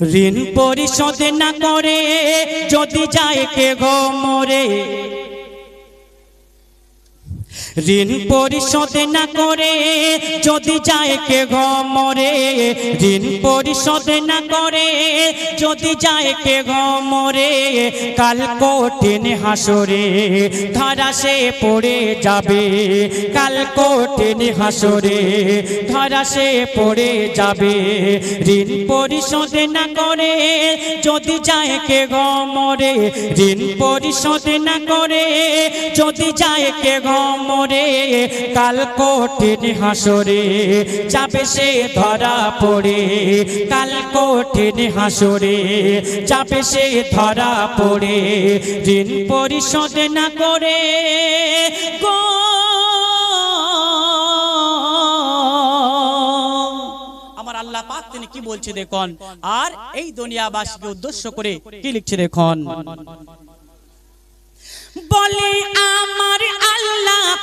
ঋণ পরিশোধ না করে যদি যায় কে গো মরে? ঋণ পরিশোধ না করে যদি যায় কে গো মরে। ঋণ পরিশোধ না করে যদি যায় কে গো মরে। কাল কঠিন হাসরে ধরা সে পড়ে যাবে। কাল কঠিন হাসরে ধরা পড়ে যাবে। ঋণ পরিশোধ না করে যদি যায় কে গো মরে। ঋণ পরিশোধ না করে যদি যায় কে গো মরে কাল কঠিন হাসরে, যাবে সে ধরা পড়ে। কাল কঠিন হাসরে, যাবে সে ধরা পড়ে। ঋণ পরিশোধ না করে আমার আল্লাহ তিনি কি বলছে দেখুন? আর এই দুনিয়াবাসীকে উদ্দেশ্য করে কি লিখছে দেখুন? বলে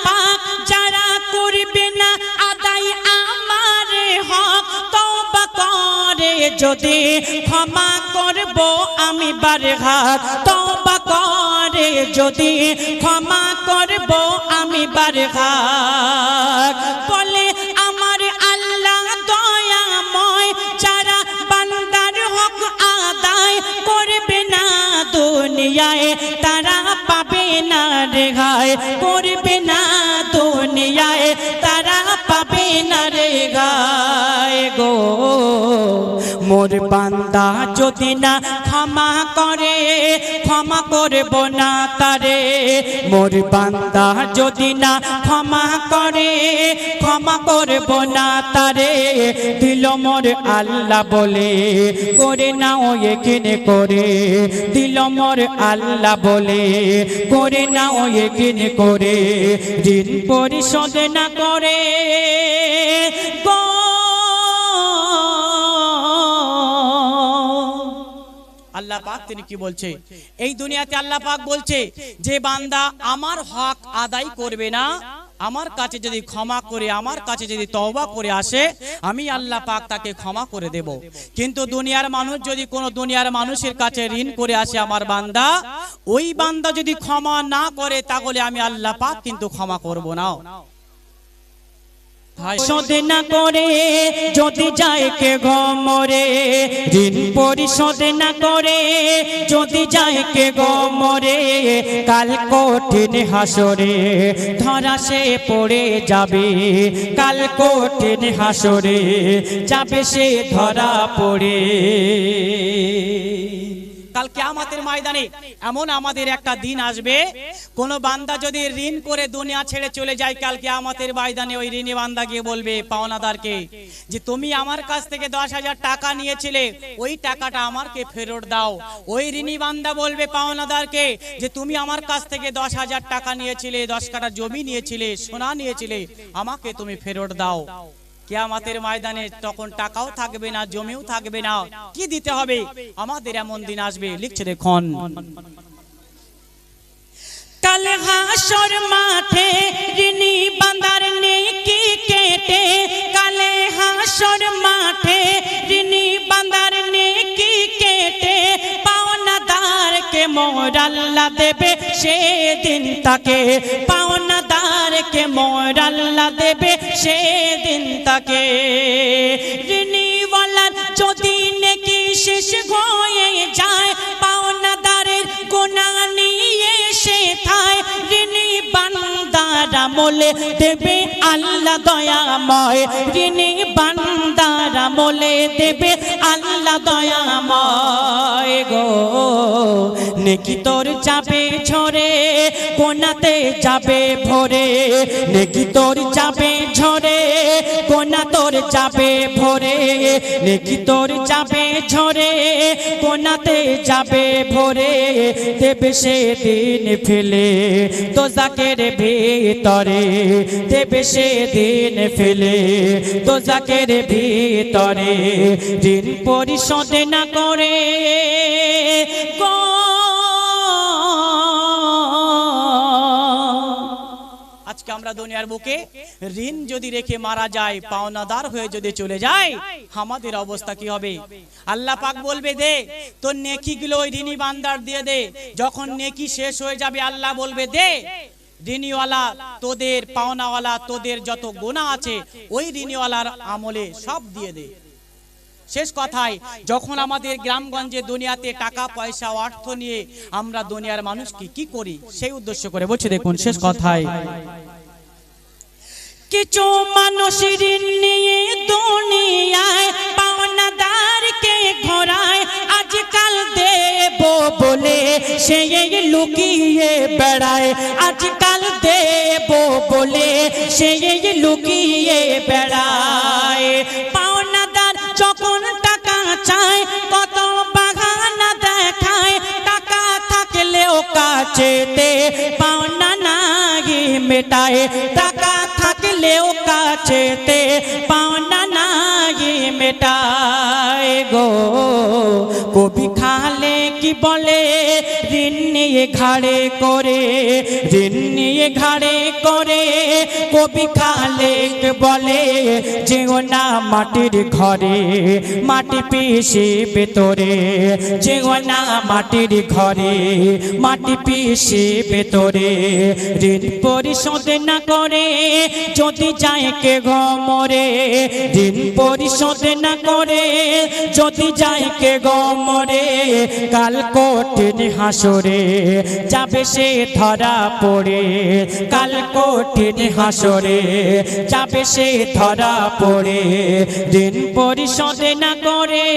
পাক যারা করবে না আদায় আমার হক, তওবা করে যদি ক্ষমা করব আমি বারে হাত তওবা করে যদি ক্ষমা করব আমি বারে হাত বলে আমার আল্লাহ দয়াময়, যারা বান্দার হক আদায় করবে না দুনিয়ায়, তারা পাবে না রেহাই করবে না মোর বান্দা যদি না ক্ষমা করে, ক্ষমা করব না তারে। মোর বান্দা যদি না ক্ষমা করে, ক্ষমা করব না তারে। দিল মোর আল্লাহ বলে, করে নাও এখানে করে। দিল মোর আল্লাহ বলে, করে নাও এখানে করে। ঋণ পরিশোধ না করে। আল্লাহ পাক তিনি কি বলছে? এই দুনিয়াতে আল্লাহ পাক বলছে যে বান্দা আমার হক আদায় করবে না, আমার কাছে যদি ক্ষমা করে, আমার কাছে যদি তওবা করে আসে, আমি আল্লাহ পাক তাকে ক্ষমা করে দেব। কিন্তু দুনিয়ার মানুষ যদি কোনো দুনিয়ার মানুষের কাছে ঋণ করে আসে আমার বান্দা, ওই বান্দা যদি ক্ষমা না করে, তাহলে আমি আল্লাহ পাক কিন্তু ক্ষমা করব না। শোধ না করে, যদি যায় কে গমরে ঋণ পরিশোধ না করে, যদি যায় কে গমরে কাল কঠিন হাসরে ধরা সে পড়ে যাবে, কাল কঠিন হাসরে যাবে সে ধরা পড়ে। কাল কেয়ামতের ময়দানে এমন আমাদের একটা দিন আসবে। কোন বান্দা যদি ঋণ করে দুনিয়া ছেড়ে চলে যায়, কাল কেয়ামতের ময়দানে ওই ঋণী বান্দা গিয়ে বলবে, পাওনাদারকে, যে তুমি আমার কাছ থেকে দশ হাজার টাকা নিয়েছিলে, ওই টাকাটা আমাকে ফেরত দাও। ওই ঋণী বান্দা বলবে, পাওনাদারকে, যে তুমি আমার কাছ থেকে দশ হাজার টাকা নিয়েছিলে, দশ কাটা জমি নিয়েছিলে, সোনা নিয়েছিলে, আমাকে তুমি ফেরত দাও। কেয়ামাতের ময়দানে তখন টাকাও থাকবে না, জমিও থাকবে না। কি দিতে হবে? আমাদের এমন দিন আসবে, লিখছে দেখুন। কাল হাসর মাঠে ঋণী বান্দার নেকি কেটে। কালে হাসর মাঠে ঋণী বান্দার নেকি কেটে। পাওনাদার কে মোরাল্লা দেবে, সেদিন তাকে পাওনাদার কে মোরাল্লা দেবে, সেদিন তাকে। ঋণীওয়ালার যদি নেকি শেষ হয়ে যায়, পাওনাদারের গোনা নিয়ে সে থায়। ঋণী বান্দারা মোলে দেবে আল্লাহ দয়াময়। ঋণী বান্দারা মোলে দেবে আল্লাহ দয়াময়। নেকি তোর যাবে ঝরে? কোনাতে যাবে ভরে? নেকি তোর যাবে ঝরে? কোনা তোর যাবে ভরে? নেকি তোর যাবে ঝরে? কোনাতে যাবে ভরে? দেবে সে দিন ফেলে তো জাকের ভিতরে। দেবে সে দিন ফেলে তো জাকের ভিতরে। ঋণ পরিশোধ না করে গো আমরা দুনিয়ার বুকে ঋণ যদি রেখে মারা যায়, পাওনাদার হয়ে যদি চলে যায়, আমাদের অবস্থা কি হবে? আল্লাহ পাক বলবে, দে, তোর নেকিগুলো ওই ঋণী বান্দার দিয়ে দে। যখন নেকি শেষ হয়ে যাবে, আল্লাহ বলবে, দে, ঋণীওয়ালা, তোদের পাওনাওয়ালা, তোদের যত গোনা আছে, ওই ঋণীওয়ালার আমলে সব দিয়ে দে। শেষ কথায়, যখন আমাদের গ্রামগঞ্জে দুনিয়াতে টাকা, পয়সা, অর্থ নিয়ে আমরা দুনিয়ার মানুষকে কি করি, সেই উদ্দেশ্য করে বলছে, দেখুন, শেষ কথায় কিছু মানুষ ঋণ নিয়ে দুনিয়ায় পাওনাদারকে ঘোরায়? আজকাল দেব বলে সে লুকিয়ে বেড়ায়। আজকাল দেব বলে সে লুকিয়ে বেড়ায়। পাওনাদার যখন টাকা চায়, কত বাগানা দেখায়। টাকা থাকলেও কাছেতে পাওনা নাই মেটায়। টাকা থাকলেও কাছেতে পাওনা নাই মেটায় গো। কবি খালে কি বলে নিয়ে ঘাড়ে করে, ঋণ নিয়ে ঘাড়ে করে, কবি খালে বলে, যেও না মাটির ঘরে, মাটি পিসে ভেতরে, যেও না মাটির ঘরে, মাটি পিসি ভেতরে, ঋণ পরিশোধ না করে, যদি যায় কে গমরে ঋণ পরিশোধ না করে, যদি যায় কে গমরে কাল কঠিন হাসরে যাবে সে ধরা পড়ে, কাল কঠিন হাসরে। যাবে সে ধরা পড়ে, দিন পরিশোধ না করে।